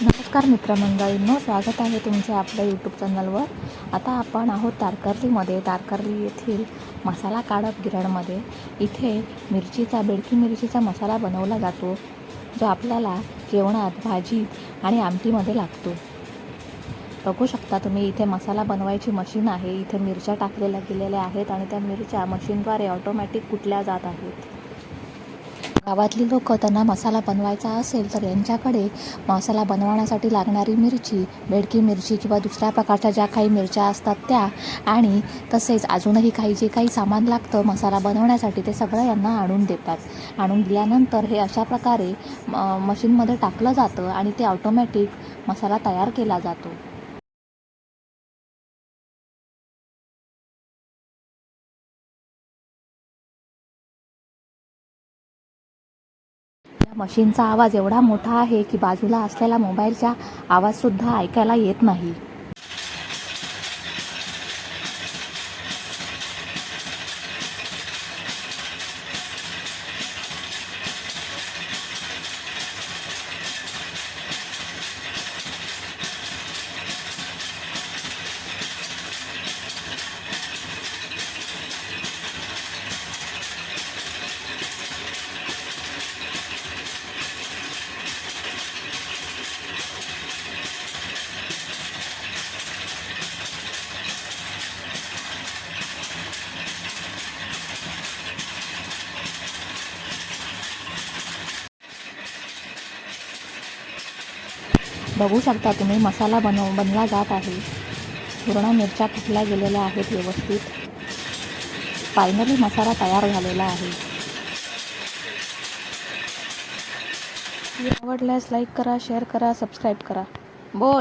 नमस्कार मित्रमंडळींनो स्वागत आहे तुमचे आपल्या यूट्यूब चॅनलवर आता आपण आहोत तारकर्लीमध्ये. तारकर्ली येथील मसाला काढप गिरणमध्ये. इथे मिरचीचा बेडकी मिरचीचा मसाला बनवला जातो जो आपल्याला जेवणात भाजी आणि आमटीमध्ये लागतो. बघू शकता तुम्ही इथे मसाला बनवायची मशीन आहे. इथे मिरच्या टाकलेल्या गेलेल्या आहेत आणि त्या मिरच्या मशीनद्वारे ऑटोमॅटिक कुटल्या जात आहेत? गावातली लोक त्यांना मसाला बनवायचा असेल तर यांच्याकडे मसाला बनवण्यासाठी लागणारी मिरची बेडकी मिरची किंवा दुसऱ्या प्रकारच्या ज्या काही मिरच्या असतात त्या आणि तसेच अजूनही काही जे काही सामान लागतं मसाला बनवण्यासाठी ते सगळं यांना आणून देतात. आणून दिल्यानंतर हे अशा प्रकारे म मशीनमध्ये टाकलं जातं आणि ते ऑटोमॅटिक मसाला तयार केला जातो. मशीनचा आवाज एवढा मोठा आहे की बाजूला असलेला मोबाईलचा आवाजसुद्धा ऐकायला येत नाही. बघू शकता तुम्ही मसाला बनव बनला जात आहे. पूर्ण मिरच्या फुटल्या गेलेल्या आहेत व्यवस्थित. फायनली मसाला तयार झालेला आहे. आवडल्यास लाईक करा शेअर करा सबस्क्राईब करा. बोल.